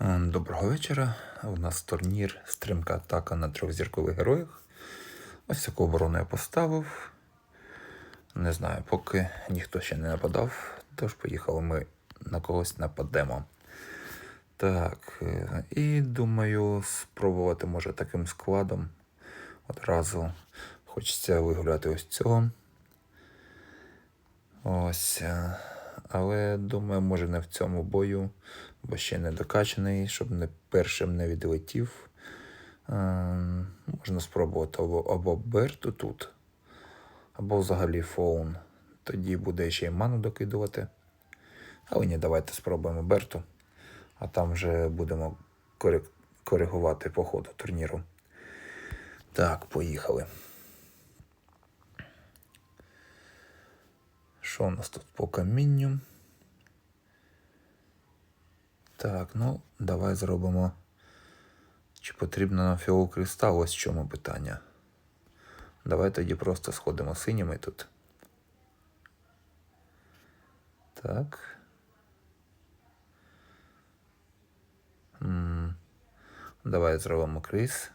Е, Доброго вечора. У нас турнір Стримка атака на трьохзіркових героях. Ось таку оборону я поставив. Не знаю, поки ніхто ще не нападав, тож поїхали ми на когось нападемо. Так, е, і думаю, спробувати може таким складом. Одразу хочеться вигуляти ось цього. Ось. е, Але думаю, може не в цьому бою, бо ще не докачаний, щоб не першим не відлетів. Е, Можна спробувати або, або Берту тут, або взагалі фоун. Тоді буде ще й ману докидувати. Але ні, давайте спробуємо Берту, а там вже будемо коригувати по ходу турніру. Так, поїхали. Що у нас тут по камінню? Так, ну, давай зробимо. Чи потрібно нам фіолкристал? Ось в чому питання. Давай тоді просто сходимо синіми тут. Так. М, Давай зробимо крис.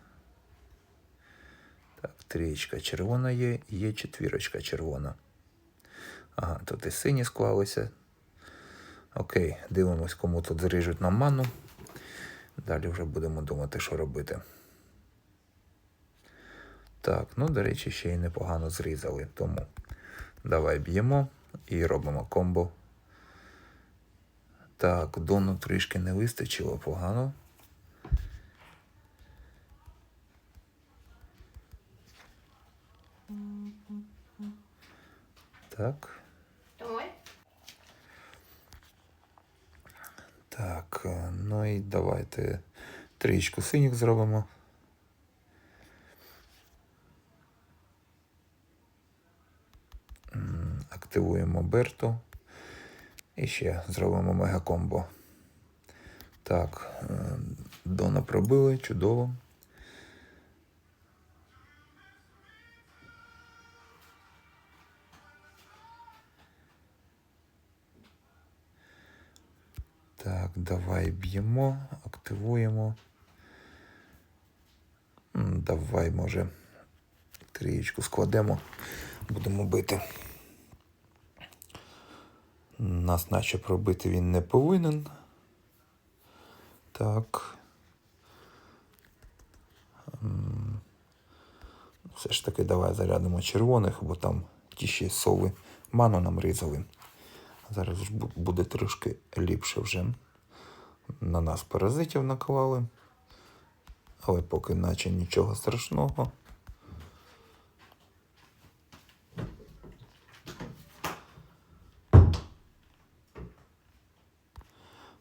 Так, трієчка червона є, є четвірочка червона. Ага, тут і сині склалися. Окей, дивимось, кому тут заріжуть нам ману. Далі вже будемо думати, що робити. Так, ну, до речі, ще й непогано зрізали. Тому давай б'ємо і робимо комбо. Так, дону трішки не вистачило погано. Так. Так, е, ну і давайте трієчку синіх зробимо. Активуємо Берту. І ще зробимо мегакомбо. Так, е, Дона пробили, чудово. Так, давай б'ємо, активуємо. Давай, може, трієчку складемо. Будемо бити. Нас наче пробити він не повинен. Так. Все ж таки давай зарядимо червоних, бо там ті ще сови ману нам різали. Зараз буде трошки ліпше вже. На нас паразитів наклали. Але поки наче нічого страшного.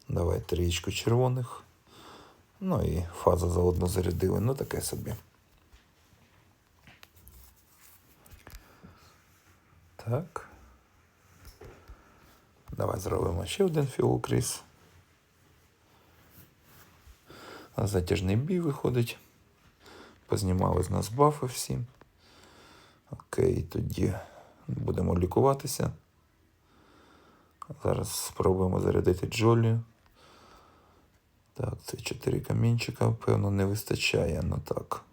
Давай трієчку червоних. Ну і фаза заодно зарядили. Ну таке собі. Так. Давай зробимо ще один фіокріс. Затяжний бій виходить. Познімали з нас бафи всі. Окей, тоді будемо лікуватися. Зараз спробуємо зарядити Джолі. Так, це 4 камінчика, певно, не вистачає, ну так.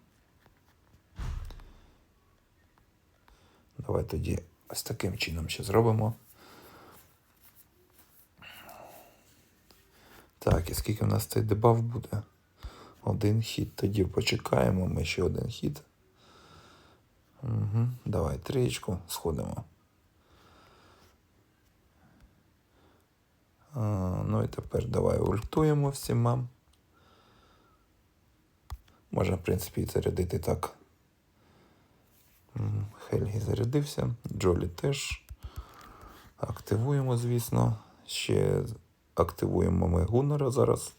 Давай тоді ось таким чином ще зробимо. Так, і скільки в нас цей дебаф буде? Один хід. Тоді почекаємо, ми ще один хід. Угу. Давай трієчку, сходимо. А, ну і тепер давай ультуємо всіма. Можна, в принципі, і зарядити так. Хельгі зарядився, Джолі теж. Активуємо, звісно. Ще активуємо ми Гуннера зараз.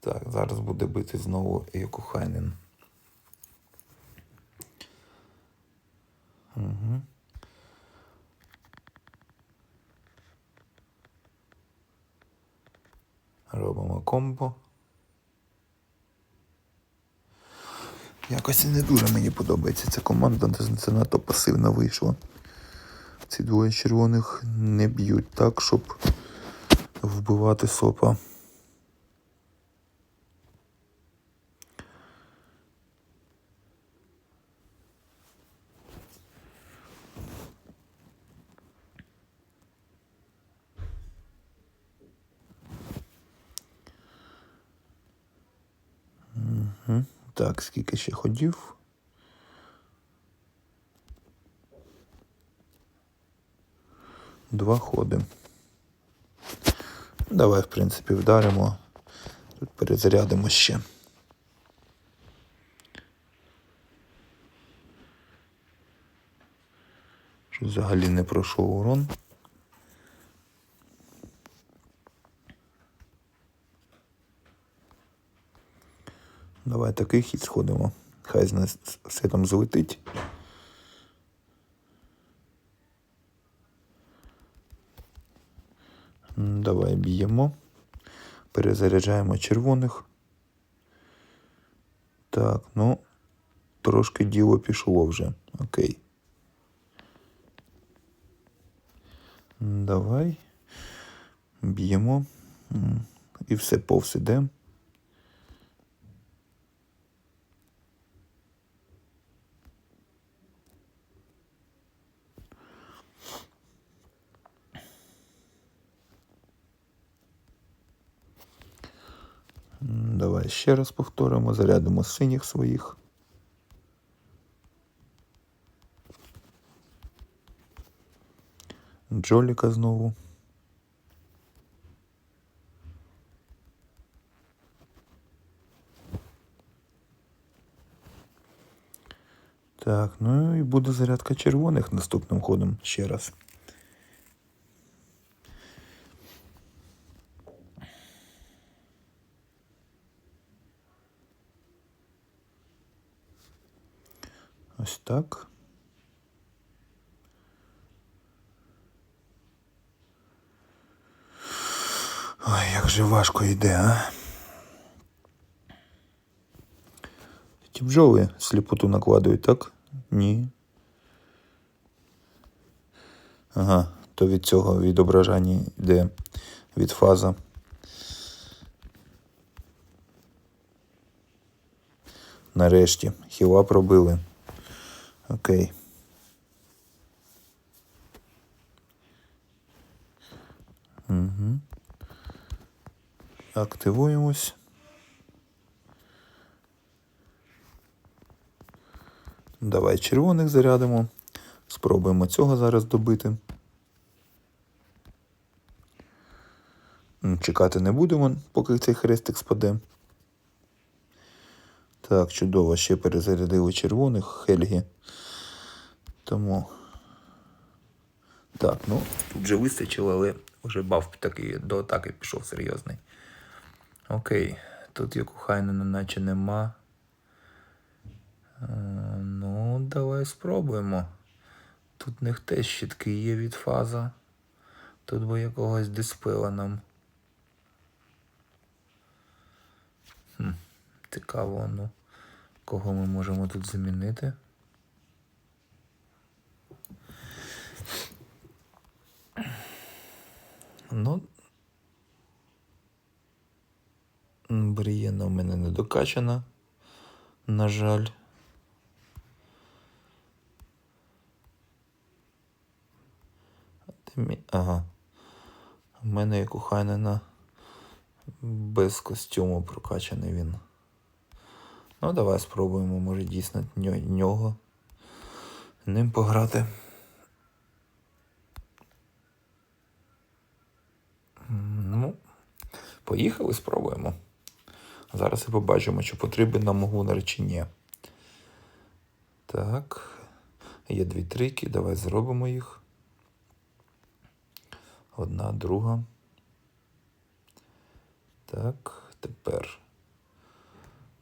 Так, зараз буде бити знову Йокухайнен. Угу. Робимо комбо. Якось не дуже мені подобається ця команда, це занадто пасивно вийшло. Ці двоє червоних не б'ють так, щоб вбивати сопа. Так, скільки ще ходів? Два ходи. Давай, в принципі, вдаримо. Тут перезарядимо ще. Що взагалі не пройшов урон. Давай такий хід сходимо. Хай з нас все там злетить. Давай б'ємо. Перезаряджаємо червоних. Так, ну, трошки діло пішло вже. Окей. Давай. Б'ємо. І все повз. Давай ще раз повторимо, зарядимо синіх своїх. Джоліка знову. Так, ну і буде зарядка червоних наступним ходом ще раз. Ось так. Ой, як же важко йде, а? Ті бджоли сліпоту накладують, так? Ні. Ага, то від цього відображання йде від фаза. Нарешті. Хіла пробили. Окей. Угу. Активуємось. Давай червоних зарядимо. Спробуємо цього зараз добити. Чекати не будемо, поки цей хрестик спаде. Так, чудово, ще перезарядили червоних Хельгі. Тому. Так, ну, тут вже вистачило, але вже баф такий до атаки пішов серйозний. Окей, тут як у наче нема. Е, Ну, давай спробуємо. Тут в них теж щитки є від фаза. Тут би якогось диспела нам. Хм, цікаво, ну. Кого ми можемо тут замінити? Ну. м, Брієна в мене не докачана. На жаль. Ага. У мене як у Хайнена без костюму прокачаний він. Ну, давай спробуємо, може дійсно нього ним пограти. Ну, поїхали, спробуємо. Зараз і побачимо, чи потрібен нам гунер чи ні. Так. Є дві трійки, давай зробимо їх. Одна, друга. Так, тепер.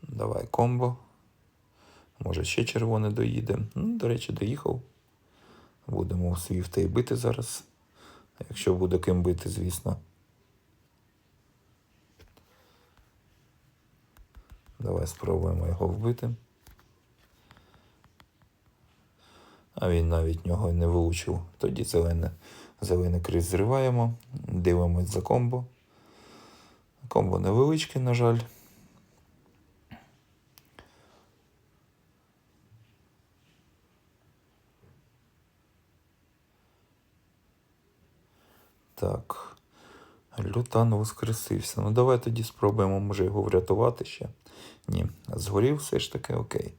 Давай комбо. Може ще червоний доїде. Ну, до речі, доїхав. Будемо свіфта і бити зараз. Якщо буде ким бити, звісно. Давай спробуємо його вбити. А він навіть нього не вилучив. Тоді зелене, зелений крис зриваємо, дивимось за комбо. Комбо невеличке, на жаль. Так. Лютан воскресився. Ну давай тоді спробуємо, може, його врятувати ще. Ні, згорів все ж таки окей.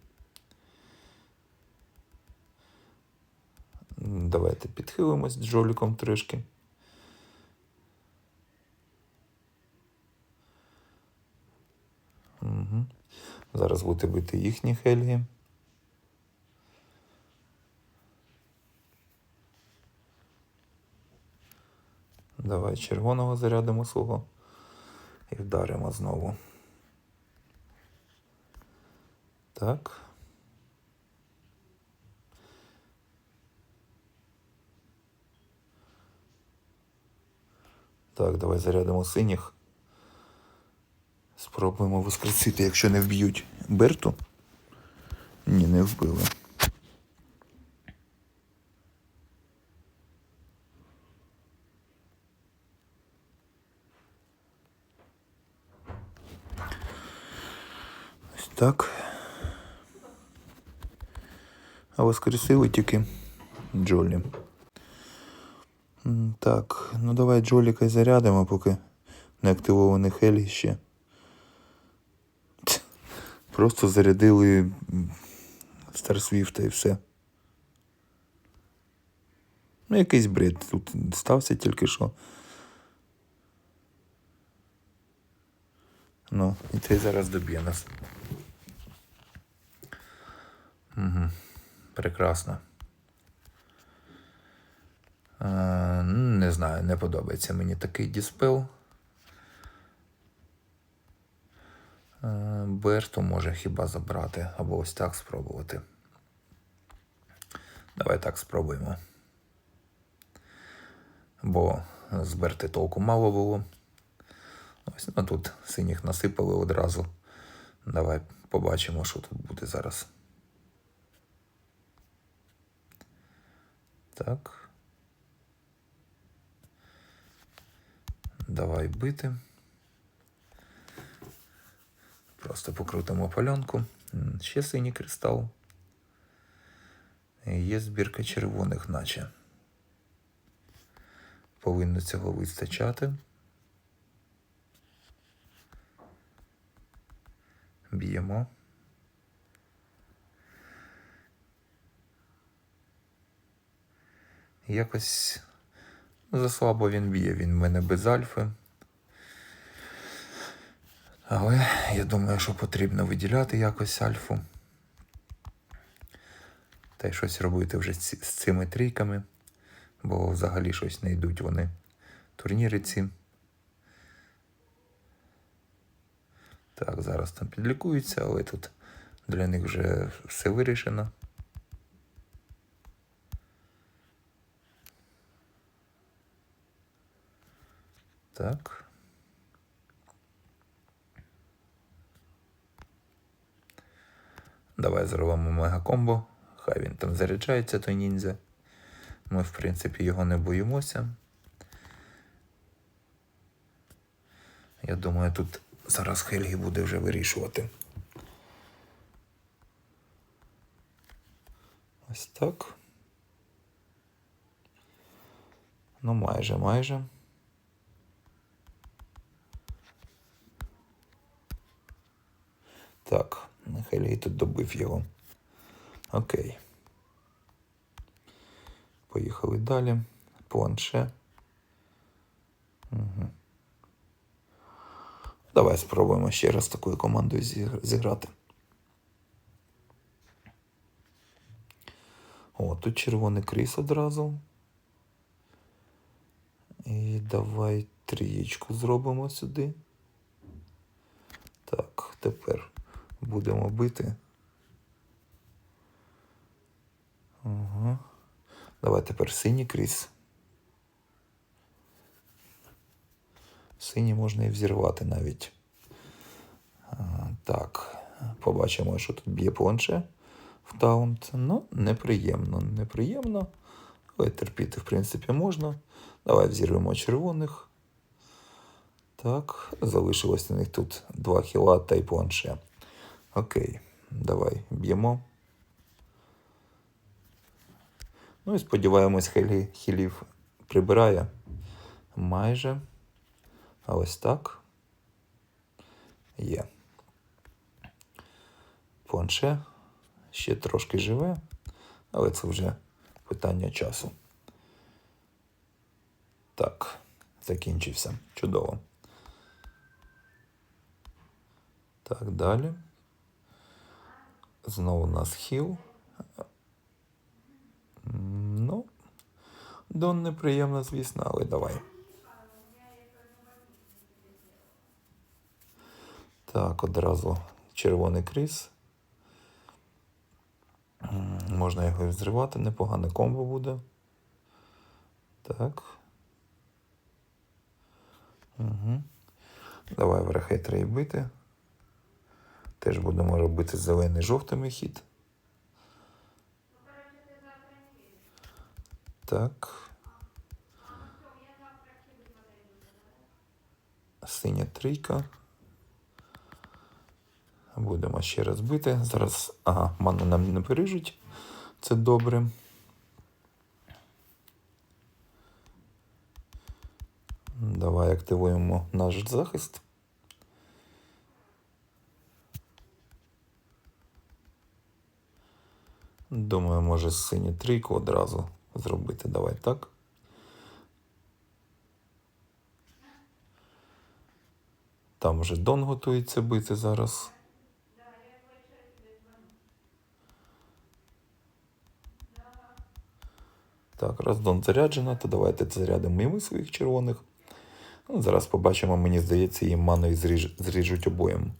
Давайте підхилимось Джоліком трішки. Угу. Зараз будете бити їхні хельги. Давай червоного зарядимо свого і вдаримо знову. Так. Так, давай зарядимо синіх. Спробуємо воскресити, якщо не вб'ють Берту. Ні, не вбили. Ось так. А воскресили тільки Джолі. Так, ну давай Джоліка й зарядимо, поки не активований Хелі ще. Просто зарядили Старсвіфта і все. Ну, якийсь бред тут стався тільки що. Ну, і цей зараз доб'є нас. Угу. Прекрасно. Е, не знаю, не подобається мені такий діспел. Е, Берту може хіба забрати, або ось так спробувати. Давай так спробуємо. Бо з Берти толку мало було. Ось ну, тут синіх насипали одразу. Давай побачимо, що тут буде зараз. Так. Давай бити. Просто покрутимо пальонку. Ще синій кристал. Є збірка червоних, наче. Повинно цього вистачати. Б'ємо. Якось заслабо він б'є, він в мене без альфи. Але я думаю, що потрібно виділяти якось альфу. Та й щось робити вже з цими трійками, бо взагалі щось не йдуть вони. Турніри ці. Так, зараз там підлікуються, але тут для них вже все вирішено. Так. Давай зробимо мегакомбо. Хай він там заряджається, той ніндзя. Ми, в принципі, його не боїмося. Я думаю, тут зараз Хельгі буде вже вирішувати. Ось так. Ну, майже, майже. Так, Хельгі тут добив його. Окей. Поїхали далі. Планше. Угу. Давай спробуємо ще раз такою командою зіграти. О, тут червоний кріс одразу. І давай трієчку зробимо сюди. Так, тепер будемо бити. Ага. Давай тепер синій кріс. Синій можна і взірвати навіть. Так, побачимо, що тут б'є планше. в таунт. Ну, неприємно, неприємно. Але терпіти, в принципі, можна. Давай взірвемо червоних. Так, залишилось у них тут 2 хіла та й планше. Окей, давай б'ємо. Ну і сподіваємось, хілі, хілів прибирає. Майже. А ось так. Є. Планше ще трошки живе, але це вже питання часу. Так, закінчився. Чудово. Так, далі. Знову у нас хіл. Ну, Дон неприємно, звісно, але давай. Так, одразу червоний кріс. Можна його і взривати, непогане комбо буде. Так. Угу. Давай врахейтри і бити. Теж будемо робити зелений жовтими хід. Так. Синя трійка. Будемо ще раз бити. Зараз. Ага, ману нам не пережить. Це добре. Давай активуємо наш захист. Думаю, може синю трійку одразу зробити. Давай так. Там вже Дон готується бити зараз. Так, раз Дон заряджена, то давайте зарядимо і ми своїх червоних. Ну, зараз побачимо, мені здається, їм маною зріж, зріжуть обоєм.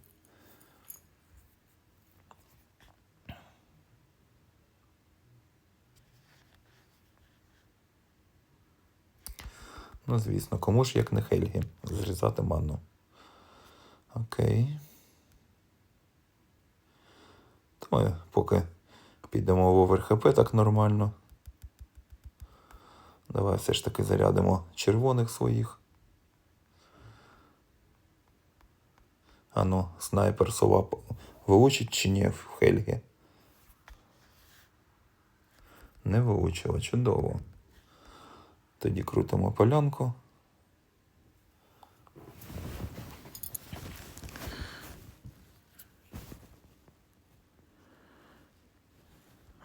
Ну, звісно, кому ж як не Хельгі зрізати ману. Окей. То ми поки підемо в овер ХП так нормально. Давай все ж таки зарядимо червоних своїх. Ану, снайпер сова вилучить чи ні в Хельгі? Не вилучила, чудово. Тоді крутимо полянку.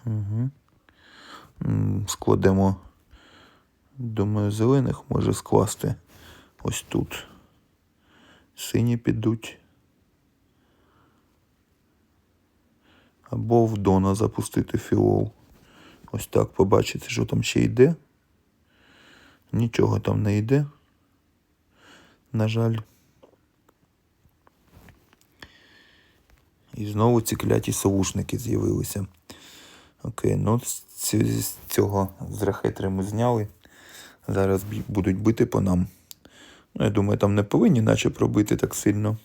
Угу. Складемо, думаю, зелених може скласти ось тут. Сині підуть. Або в Дона запустити фіол. Ось так побачити, що там ще йде. Нічого там не йде. На жаль. І знову ці кляті совушники з'явилися. Окей, ну з цього з рахетри ми зняли. Зараз будуть бити по нам. Ну, я думаю, там не повинні наче пробити так сильно.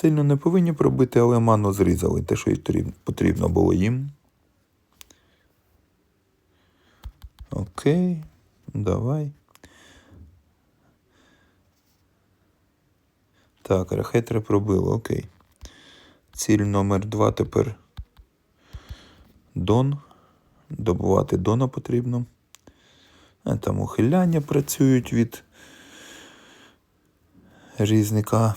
Сильно не повинні пробити, але ману зрізали. Те, що потрібно було їм. Окей, давай. Так, рахетри пробило, окей. Ціль номер два тепер Дон. Добувати Дона потрібно. А там ухиляння працюють від різника.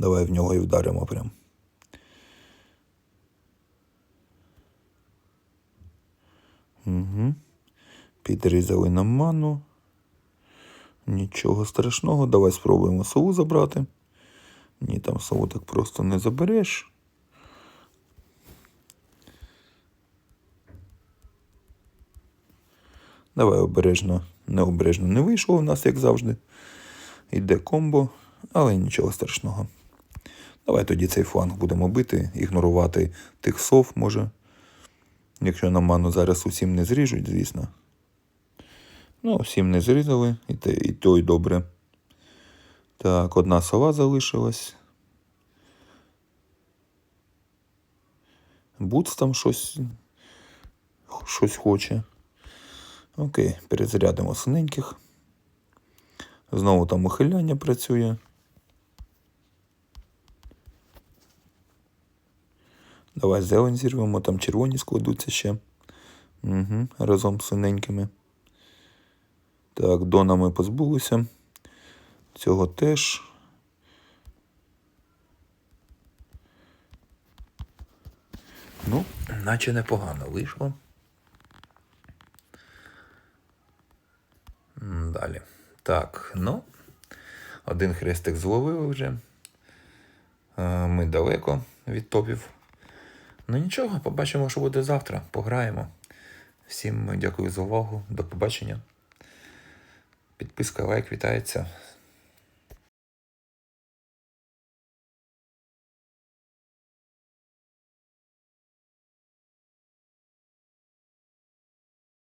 Давай в нього і вдаримо прям. Угу. Підрізали нам ману. Нічого страшного. Давай спробуємо сову забрати. Ні, там сову так просто не забереш. Давай обережно, необережно не вийшло у нас, як завжди. Іде комбо, але нічого страшного. Давай тоді цей фланг будемо бити, ігнорувати тих сов, може. Якщо на ману зараз усім не зріжуть, звісно. Ну, всім не зрізали, і, те, і то, і добре. Так, одна сова залишилась. Буц там щось, щось хоче. Окей, перезарядимо синеньких. Знову там ухиляння працює. Давай зелень зірвемо, там червоні складуться ще. Угу, разом з синенькими. Так, Дона ми позбулися. Цього теж. Ну, наче непогано вийшло. Далі. Так, ну, один хрестик зловили вже. Е, Ми далеко від топів. Ну нічого, побачимо, що буде завтра. Пограємо. Всім дякую за увагу. До побачення. Підписка, лайк вітається.